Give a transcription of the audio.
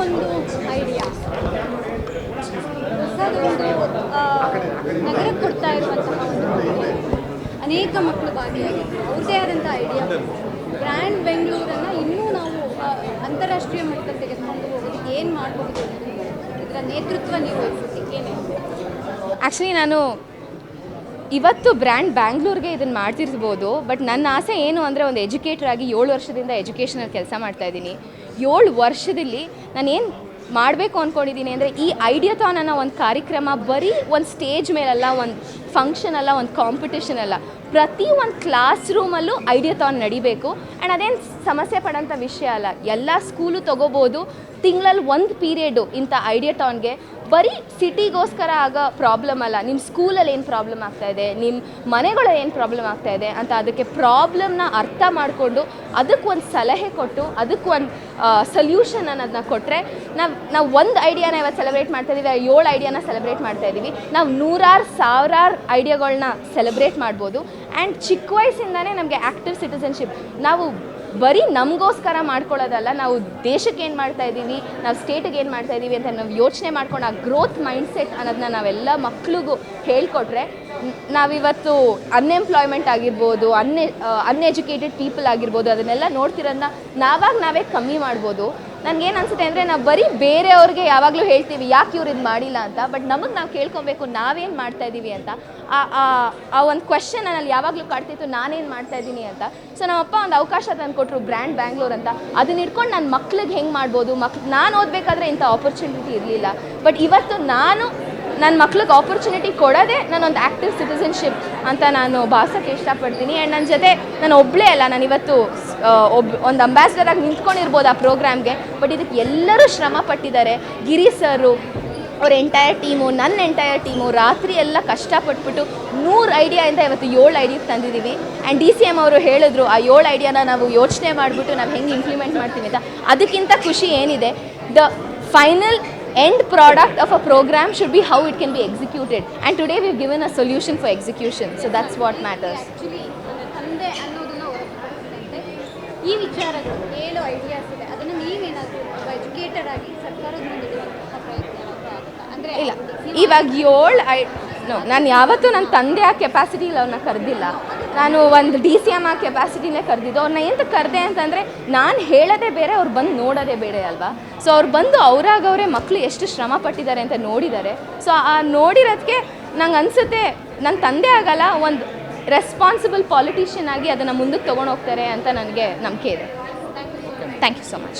ಒಂದು ಐಡಿಯಾ ಹೊಸದೊಂದು ನಗರ ಕೊಡ್ತಾ ಇರುವಂತಹ ಒಂದು ಅನೇಕ ಮಕ್ಕಳು ಭಾಗಿಯಾಗಿದ್ದರು ಅವ್ರದೇ ಆದಂಥ ಐಡಿಯಾ ಬ್ರ್ಯಾಂಡ್ ಬೆಂಗಳೂರನ್ನು ಇನ್ನೂ ನಾವು ಅಂತಾರಾಷ್ಟ್ರೀಯ ಮಟ್ಟದಲ್ಲಿ ತೆಗೆದುಕೊಂಡು ಹೋಗೋದಕ್ಕೆ ಏನು ಮಾಡಬಹುದು ಇದರ ನೇತೃತ್ವ ನೀವು ಏನು ಆ್ಯಕ್ಚುಲಿ ನಾನು ಇವತ್ತು ಬ್ರ್ಯಾಂಡ್ ಬ್ಯಾಂಗ್ಳೂರ್ಗೆ ಇದನ್ನು ಮಾಡ್ತಿರ್ಬೋದು, ಬಟ್ ನನ್ನ ಆಸೆ ಏನು ಅಂದರೆ ಒಂದು ಎಜುಕೇಟರ್ ಆಗಿ ಏಳು ವರ್ಷದಿಂದ ಎಜುಕೇಷನಲ್ಲಿ ಕೆಲಸ ಮಾಡ್ತಾ ಇದ್ದೀನಿ. ಏಳು ವರ್ಷದಲ್ಲಿ ನಾನೇನು ಮಾಡಬೇಕು ಅಂದ್ಕೊಂಡಿದ್ದೀನಿ ಅಂದರೆ ಈ ಐಡಿಯಾ ಅನ್ನೋ ಒಂದು ಕಾರ್ಯಕ್ರಮ ಬರೀ ಒಂದು ಸ್ಟೇಜ್ ಮೇಲೆಲ್ಲ, ಒಂದು ಫಂಕ್ಷನ್ ಅಲ್ಲ, ಒಂದು ಕಾಂಪಿಟೇಷನ್ ಅಲ್ಲ. ಪ್ರತಿ ಒಂದು ಕ್ಲಾಸ್ ರೂಮಲ್ಲೂ ಐಡಿಯಾಥಾನ್ ನಡಿಬೇಕು. ಆ್ಯಂಡ್ ಅದೇನು ಸಮಸ್ಯೆ ಪಡೋಂಥ ವಿಷಯ ಅಲ್ಲ, ಎಲ್ಲ ಸ್ಕೂಲು ತೊಗೋಬೋದು. ತಿಂಗಳಲ್ಲಿ ಒಂದು ಪೀರಿಯಡು ಇಂಥ ಐಡಿಯಾಥಾನ್ಗೆ ಬರೀ ಸಿಟಿಗೋಸ್ಕರ ಆಗೋ ಪ್ರಾಬ್ಲಮ್ ಅಲ್ಲ ನಿಮ್ಮ ಸ್ಕೂಲಲ್ಲಿ ಏನು ಪ್ರಾಬ್ಲಮ್ ಆಗ್ತಾ ಇದೆ ನಿಮ್ಮ ಮನೆಗಳಲ್ಲಿ ಏನು ಪ್ರಾಬ್ಲಮ್ ಆಗ್ತಾ ಇದೆ ಅಂತ ಅದಕ್ಕೆ ಪ್ರಾಬ್ಲಮ್ನ ಅರ್ಥ ಮಾಡಿಕೊಂಡು ಅದಕ್ಕೆ ಒಂದು ಸಲಹೆ ಕೊಟ್ಟು, ಅದಕ್ಕೆ ಒಂದು ಸೊಲ್ಯೂಷನ್ ಅನ್ನೋದನ್ನ ಕೊಟ್ಟರೆ ನಾವು ನಾವು ಒಂದು ಐಡಿಯಾನ ಇವತ್ತು ಸೆಲೆಬ್ರೇಟ್ ಮಾಡ್ತಾ ಇದ್ದೀವಿ ಏಳು ಐಡಿಯಾನ ಸೆಲೆಬ್ರೇಟ್ ಮಾಡ್ತಾ ಇದ್ದೀವಿ ನಾವು ನೂರಾರು, ಸಾವಿರಾರು ಐಡಿಯಾಗಳನ್ನ ಸೆಲೆಬ್ರೇಟ್ ಮಾಡ್ಬೋದು. ಆ್ಯಂಡ್ ಚಿಕ್ಕ ವಯಸ್ಸಿಂದನೇ ನಮಗೆ ಆ್ಯಕ್ಟಿವ್ ಸಿಟಿಸನ್ಶಿಪ್ ನಾವು ಬರೀ ನಮಗೋಸ್ಕರ ಮಾಡ್ಕೊಳ್ಳೋದಲ್ಲ, ನಾವು ದೇಶಕ್ಕೆ ಏನು ಮಾಡ್ತಾ ಇದ್ದೀವಿ, ನಾವು ಸ್ಟೇಟಿಗೆ ಏನು ಮಾಡ್ತಾ ಇದ್ದೀವಿ ಅಂತ ನಾವು ಯೋಚನೆ ಮಾಡ್ಕೊಂಡು ಆ ಗ್ರೋತ್ ಮೈಂಡ್ಸೆಟ್ ಅನ್ನೋದನ್ನ ನಾವೆಲ್ಲ ಮಕ್ಳಿಗೂ ಹೇಳ್ಕೊಟ್ರೆ, ನಾವಿವತ್ತು ಅನ್ಎಂಪ್ಲಾಯ್ಮೆಂಟ್ ಆಗಿರ್ಬೋದು ಅನ್ಎ ಅನ್ಎಜುಕೇಟೆಡ್ ಪೀಪಲ್ ಆಗಿರ್ಬೋದು, ಅದನ್ನೆಲ್ಲ ನೋಡ್ತಿರೋದನ್ನ ನಾವಾಗ ನಾವೇ ಕಮ್ಮಿ ಮಾಡ್ಬೋದು. ನನಗೇನು ಅನ್ಸುತ್ತೆ ಅಂದರೆ ನಾವು ಬರೀ ಬೇರೆಯವ್ರಿಗೆ ಯಾವಾಗಲೂ ಹೇಳ್ತೀವಿ, ಯಾಕೆ ಇವ್ರು ಇದು ಮಾಡಿಲ್ಲ ಅಂತ. ಬಟ್ ನಮಗೆ ನಾವು ಕೇಳ್ಕೊಬೇಕು, ನಾವೇನು ಮಾಡ್ತಾ ಇದ್ದೀವಿ ಅಂತ. ಆ ಒಂದು ಕ್ವೆಶನ್ ನನ್ನಲ್ಲಿ ಯಾವಾಗಲೂ ಕಾಡ್ತಿತ್ತು, ನಾನೇನು ಮಾಡ್ತಾ ಇದ್ದೀನಿ ಅಂತ. ಸೊ ನಮ್ಮಪ್ಪ ಒಂದು ಅವಕಾಶ ತಂದು ಕೊಟ್ಟರು ಬ್ರ್ಯಾಂಡ್ ಬ್ಯಾಂಗ್ಳೂರ್ ಅಂತ. ಅದನ್ನ ಇಟ್ಕೊಂಡು ನನ್ನ ಮಕ್ಳಿಗೆ ಹೆಂಗೆ ಮಾಡ್ಬೋದು? ಮಕ್, ನಾನು ಓದಬೇಕಾದ್ರೆ ಇಂಥ ಆಪರ್ಚುನಿಟಿ ಇರಲಿಲ್ಲ. ಬಟ್ ಇವತ್ತು ನಾನು ನನ್ನ ಮಕ್ಳಿಗೆ ಆಪರ್ಚುನಿಟಿ ಕೊಡೋದೇ ನಾನೊಂದು ಆ್ಯಕ್ಟಿವ್ ಸಿಟಿಸನ್ಶಿಪ್ ಅಂತ ನಾನು ಭಾಸಕ್ಕೆ ಇಷ್ಟಪಡ್ತೀನಿ. ಆ್ಯಂಡ್ ನನ್ನ ಜೊತೆ ನಾನು ಒಬ್ಬಳೇ ಅಲ್ಲ, ನಾನು ಇವತ್ತು ಒಬ್, ಒಂದು ಅಂಬಾಸಿಡರ್ ಆಗಿ ನಿಂತ್ಕೊಂಡಿರ್ಬೋದು ಆ ಪ್ರೋಗ್ರಾಮ್ಗೆ. ಬಟ್ ಇದಕ್ಕೆ ಎಲ್ಲರೂ ಶ್ರಮ ಪಟ್ಟಿದ್ದಾರೆ. ಗಿರಿ ಸರು ಅವ್ರ ಎಂಟೈರ್ ಟೀಮು ನನ್ನ ಎಂಟೈರ್ ಟೀಮು ರಾತ್ರಿ ಎಲ್ಲ ಕಷ್ಟಪಟ್ಬಿಟ್ಟು ನೂರು ಐಡಿಯಾಯಿಂದ ಇವತ್ತು ಏಳು ಐಡಿಯಾ ತಂದಿದ್ದೀವಿ ಆ್ಯಂಡ್ ಡಿ ಸಿ ಎಂ ಅವರು ಹೇಳಿದ್ರು, ಆ ಏಳು ಐಡಿಯಾನ ನಾವು ಯೋಚನೆ ಮಾಡಿಬಿಟ್ಟು ನಾವು ಹೆಂಗೆ ಇಂಪ್ಲಿಮೆಂಟ್ ಮಾಡ್ತೀವಿ ಅಂತ. ಅದಕ್ಕಿಂತ ಖುಷಿ ಏನಿದೆ the final end product of a program should be how it can be executed. And today we've given a solution for execution. So that's what matters. ಈ ವಿಚಾರಗಳು ಏಳು ಐಡಿಯಾಸ್ ಇದೆ ಅದನ್ನು ನೀವೇನಾದರೂ ಎಜುಕೇಟೆಡ್ ಆಗಿ ಸರ್ಕಾರದ ಮುಂದೆ ಪ್ರಯತ್ನ ಅಂದರೆ ಇಲ್ಲ ಇವಾಗ ಏಳು ಐ ನೋ ನಾನು ಯಾವತ್ತೂ ನನ್ನ ತಂದೆ ಆ ಕೆಪಾಸಿಟಿಲಿ ಅವ್ರನ್ನ ಕರೆದಿಲ್ಲ. ನಾನು ಒಂದು ಡಿ ಸಿ ಎಂ ಆ ಕೆಪಾಸಿಟಿನೇ ಕರೆದಿದ್ದು. ಅವ್ರನ್ನ ಎಂತ ಕರೆದೆ ಅಂತಂದರೆ, ನಾನು ಹೇಳೋದೇ ಬೇರೆ, ಅವ್ರು ಬಂದು ನೋಡೋದೇ ಬೇರೆ ಅಲ್ವಾ? ಸೊ ಅವ್ರು ಬಂದು ಅವರಾಗವ್ರೆ ಮಕ್ಕಳು ಎಷ್ಟು ಶ್ರಮ ಪಟ್ಟಿದ್ದಾರೆ ಅಂತ ನೋಡಿದ್ದಾರೆ. ಸೊ ಆ ನೋಡಿರೋದಕ್ಕೆ ನಂಗೆ ಅನಿಸುತ್ತೆ ನನ್ನ ತಂದೆ ಆಗಲ್ಲ, ಒಂದು ರೆಸ್ಪಾನ್ಸಿಬಲ್ ಪಾಲಿಟಿಷಿಯನ್ ಆಗಿ ಅದನ್ನು ಮುಂದಕ್ಕೆ ತೊಗೊಂಡೋಗ್ತಾರೆ ಅಂತ ನನಗೆ ನಂಬಿಕೆ ಇದೆ. Thank you so much